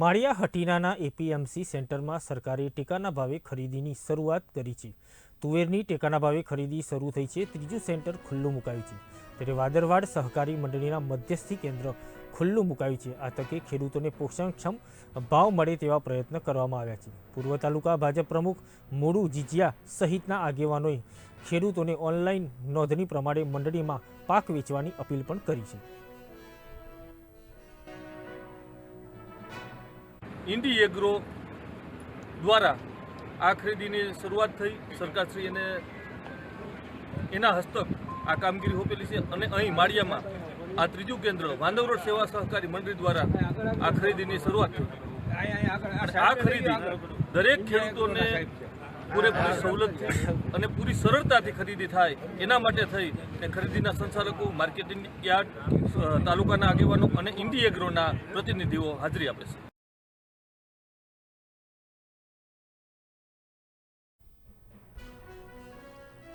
માળિયા હટીનાના APMC સેન્ટરમાં સરકારે ટેકાના ભાવે ખરીદીની શરૂઆત કરી છે. તુવેરની ટેકાના ભાવે ખરીદી શરૂ થઈ છે. ત્રીજું સેન્ટર ખુલ્લું મુકાયું છે. ત્યારે વાદરવાડ સહકારી મંડળીના મધ્યસ્થી કેન્દ્ર ખુલ્લું મુકાયું છે. આ તકે ખેડૂતોને પોષણક્ષમ ભાવ મળે તેવા પ્રયત્ન કરવામાં આવ્યા છે. પૂર્વ તાલુકા ભાજપ પ્રમુખ મોડુ જીજિયા સહિતના આગેવાનોએ ખેડૂતોને ઓનલાઈન નોંધણી પ્રમાણે મંડળીમાં પાક વેચવાની અપીલ પણ કરી છે. ઇન્ડી એગ્રો દ્વારા આ ખરીદીની શરૂઆત થઈ. સરકારશ્રી એને હસ્તક આ કામગીરી સોંપેલી છે અને અહીં માળિયામાં આ ત્રીજું કેન્દ્ર વાંદવરોડ સેવા સહકારી મંડળી દ્વારા આ ખરીદીની શરૂઆત થઈ. આ ખરીદી દરેક ખેડૂતોને પૂરેપૂરી સવલતથી અને પૂરી સરળતાથી ખરીદી થાય એના માટે થઈ કે ખરીદીના સંચાલકો, માર્કેટિંગ યાર્ડ તાલુકાના આગેવાનો અને ઇન્ડી એગ્રોના પ્રતિનિધિઓ હાજરી આપે છે.